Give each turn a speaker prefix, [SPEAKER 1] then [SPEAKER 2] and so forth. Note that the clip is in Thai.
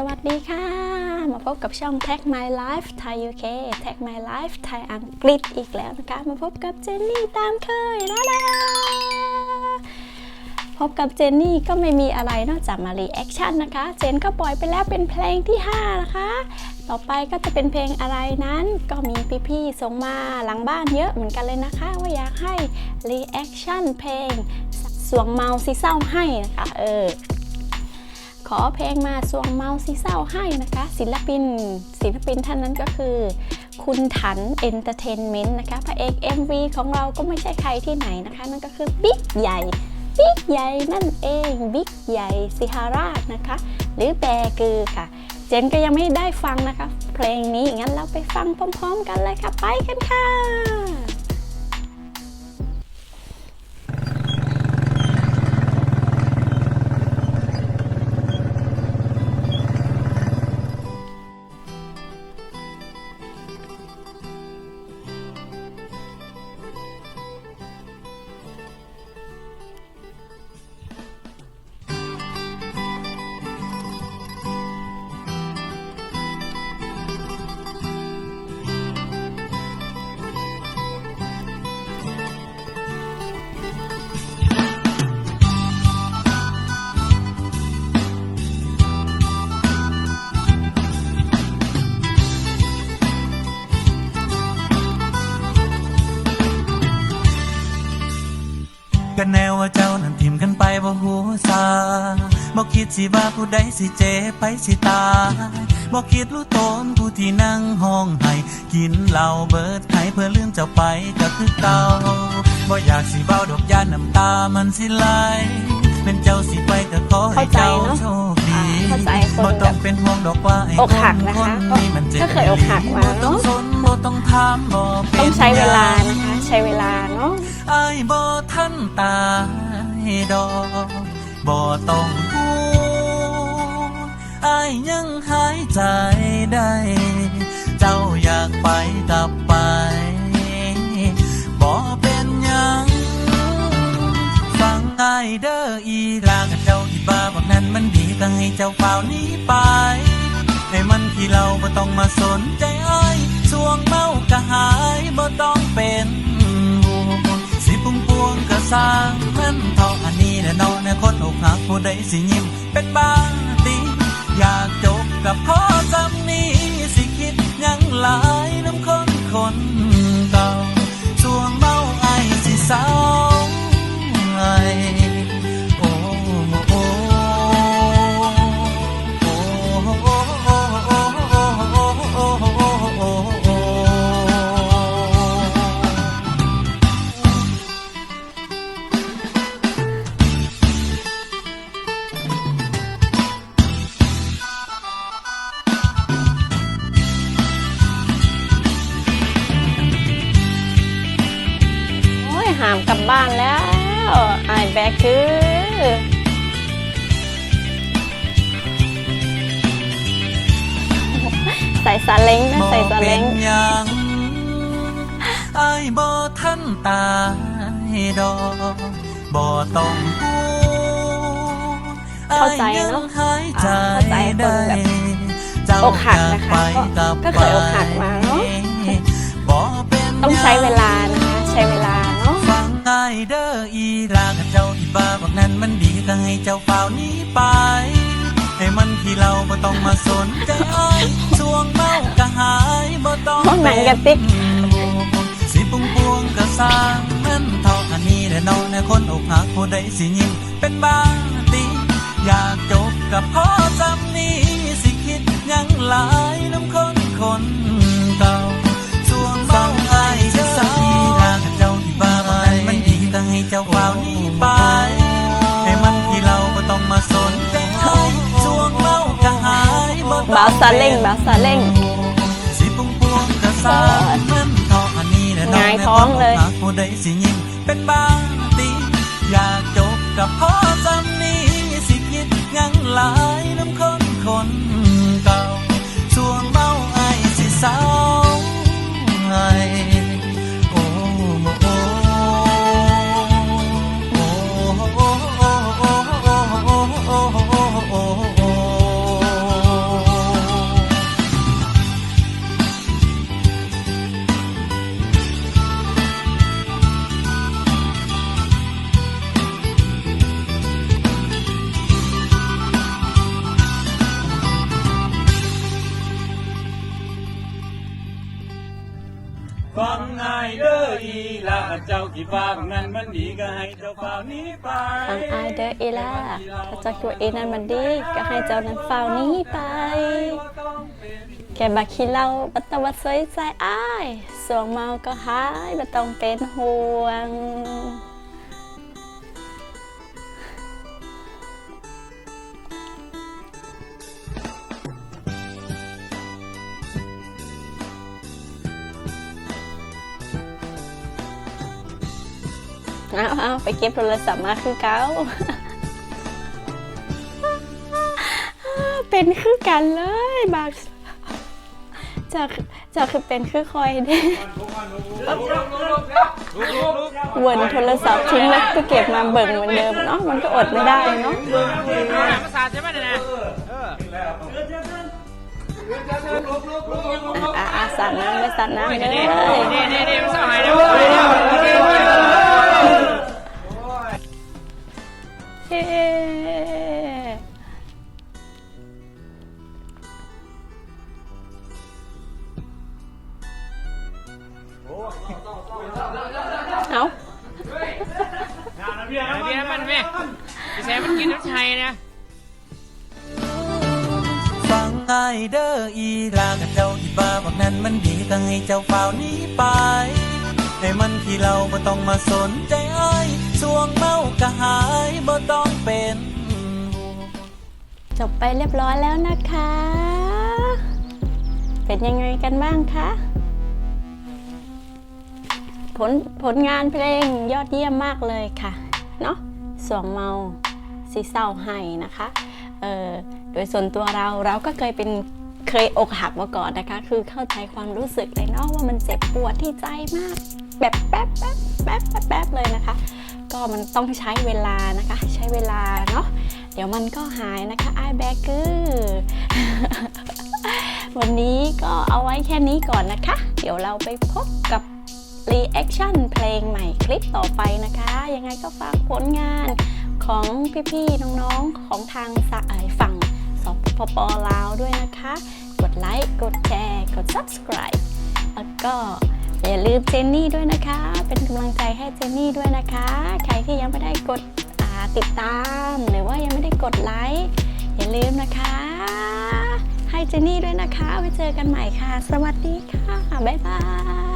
[SPEAKER 1] สวัสดีค่ะ มาพบกับช่อง Tag My Life Thai UK Tag My Life Thai อังกฤษอีกแล้วนะคะ มาพบกับเจนนี่ตามเคยนะนะพบกับเจนนี่ก็ไม่มีอะไรนอกจากมารีแอคชั่นนะคะ เจนก็ปล่อยไปแล้วเป็นเพลงที่ 5 นะคะ ต่อไปก็จะเป็นเพลงอะไรนั้น ก็มีพี่ๆส่งมาหลังบ้านเยอะเหมือนกันเลยนะคะ ว่าอยากให้รีแอคชั่นเพลงสวงเมาซีเศร้าให้นะคะเออ ขอเพลงมาสวงเมาซีเศร้าให้นะคะ ศิลปิน ศิลปินท่านนั้นก็คือ คุณถันเอนเตอร์เทนเมนต์นะคะพระเอก MV ของเราก็ไม่ใช่ใครที่ไหนนะคะ นั่นก็คือบิ๊กใหญ่บิ๊กใหญ่นั่นเองบิ๊กใหญ่สิฮาราชนะคะ หรือแบกือค่ะ เจนก็ยังไม่ได้ฟังนะคะ เพลงนี้งั้นเราไปฟังพร้อม ๆ กันเลยค่ะ ไปกันค่ะ
[SPEAKER 2] คิดสิว่าผู้ใดสิเจ็บไปสิตายบ่คิดรู้ตนผู้ที่นั่งห้องให้กินเหล้าเบิดให้เพื่อลืมเจ้าไปก็คือเก่าบ่อยากสิเบ้าดอกยานน้ำตามันสิไหลเป็นเจ้าสิไปก็ขอให้เจ้า
[SPEAKER 1] เข้าใจเนอะ
[SPEAKER 2] โชคดี
[SPEAKER 1] อ่าเข้าใจคน
[SPEAKER 2] บ่ต้องเป็นห่วงดอกว่าไอ้
[SPEAKER 1] อกหักนะคะ
[SPEAKER 2] คนนี้มันเจ็บ
[SPEAKER 1] ก็เคยอกหักมา
[SPEAKER 2] บ่ต้อง
[SPEAKER 1] เนอะ
[SPEAKER 2] สนบ่ต้องถามบ่เป็น
[SPEAKER 1] ต้องใช้เวลา
[SPEAKER 2] หยัง
[SPEAKER 1] นะคะใช้เวลาเนาะ
[SPEAKER 2] อายบ่ทันตายดอกบ่ต้องพูดอายยังหายใจได้ เจ้าอยากไปกลับไปบ่เป็นยัง ฟังอายเด้ออีลากับเจ้าที่บ้าบอกนั้นมันดีก็ให้เจ้าเฝ้านี้ไป ให้มันที่เราบ่ต้องมาสนใจอ้ายสวงเมาก็หายบ่ต้องเป็นห่วงสิปุ่งปวงก็สร้างมันเท่าอันนี้แหละเนาในคนอกหักผู้ใดสิยิ้มเป็นบ้าติอยาก the pots หาม
[SPEAKER 1] กลับบ้านแล้วไอายแบกคือใส่ซาเล้งนะใส่ซาเล้ง
[SPEAKER 2] บ่ป็นหยังอายบ่ทันตายดอกบ่ต้องพูด
[SPEAKER 1] เข้าใจเนอะ
[SPEAKER 2] อายยังหายใจ
[SPEAKER 1] อ่าเข้าใจคน
[SPEAKER 2] ได้
[SPEAKER 1] แบบ
[SPEAKER 2] เจ้า
[SPEAKER 1] อกหักนะคะ
[SPEAKER 2] อยาไป
[SPEAKER 1] ก็เคยอกหักมา นั้
[SPEAKER 2] นมันดีก็ให้เจ้าเฝ้าหนี้ไป ให้มันที่เราบ่ต้องมาสนใจช่วงเมาก็หายบ่ต้อง
[SPEAKER 1] ห้องหนังกระติก
[SPEAKER 2] สิปุงปวงก็สร้างมันเท่าอันนี้แหละเนาะในคนอกหักผู้ใดสิยิ้มเป็นบ้าติอยากจบกับพ่อจำนี้สิคิดหยังหลายน้ำคนคนเก่า
[SPEAKER 1] ซาเล้งบัซาเล้ง
[SPEAKER 2] งา
[SPEAKER 1] ยท้องเลย
[SPEAKER 2] เป็นบางตีอยากจบกับพ่อซ้ำนี้สิคิดงังหลายน้ำคนคนเก่าส่วงเมาไอสิสา เจ้าคิดว่าบางนั้นมันดีก็ให้เจ้าเฝ้านี้ไป
[SPEAKER 1] ฟังอายเดอเอล่าถ้าเจ้าคิดว่าเอนั้นมันดีก็ให้เจ้านั้นเฝ้านี้ไป แกบักขี้เหล่าบัตวัดสวยใจอ้าย สวงเมาก็หายบ่ต้องเป็นห่วง เอาเอาไปเก็บโทรศัพท์มาคือเก้าเป็นคือกันเลยบางจากจากคือเป็นคือคอยเด้วนโทรศัพท์ทิ้งแล้วก็เก็บมาเบิ่งเหมือนเดิมเนาะมันก็อดไม่ได้เนาะ
[SPEAKER 3] ภาษาใช่ไหมเนี่ย
[SPEAKER 1] อะอะอะสัตว์น้ำไปสัตว์น้ำเลย
[SPEAKER 3] นี่นี่นี่ไมันเศร้าหายแล้ว
[SPEAKER 1] เย้เอา
[SPEAKER 3] เบียร์มันแม่แซมมันกินน้ำชัยนะ
[SPEAKER 2] ฟังง่ายเด้ออีลากับเจ้าที่บ้าบอกนั้นมันดีก็ให้เจ้าเฝ้านี้ไป ให้มันที่เราบ่ต้องมาสนใจอ้ายสวงเมาก็หายบ่ต้องเป็น
[SPEAKER 1] จบไปเรียบร้อยแล้วนะคะ เป็นยังไงกันบ้างคะ ผลผลงานเพลงยอดเยี่ยมมากเลยค่ะ เนาะสวงเมาสีเศร้าให้นะคะเออโดยส่วนตัวเราเราก็เคยเป็นเคยอกหักมาก่อนนะคะ คือเข้าใจความรู้สึกเลยเนาะว่ามันเจ็บปวดที่ใจมาก แบบแป๊บแป๊บแป๊บแป๊บแป๊บเลยนะคะ ก็มันต้องใช้เวลานะคะ ใช้เวลาเนาะเดี๋ยวมันก็หายนะคะไอแบกเกอร์วันนี้ก็เอาไว้แค่นี้ก่อนนะคะ เดี๋ยวเราไปพบกับรีแอคชั่นเพลงใหม่คลิปต่อไปนะคะ ยังไงก็ฝากผลงานของพี่ๆน้องๆของทางสะเอ่ยฝั่งสปปลาวด้วยนะคะ กดไลค์ กดแชร์ กด subscribe แล้วก็ อย่าลืมเจนนี่ด้วยนะคะ เป็นกำลังใจให้เจนนี่ด้วยนะคะ ใครที่ยังไม่ได้กดติดตาม หรือว่ายังไม่ได้กดไลค์อย่าลืมนะคะ ให้เจนนี่ด้วยนะคะไว้เจอกันใหม่ค่ะ สวัสดีค่ะ บ๊ายบาย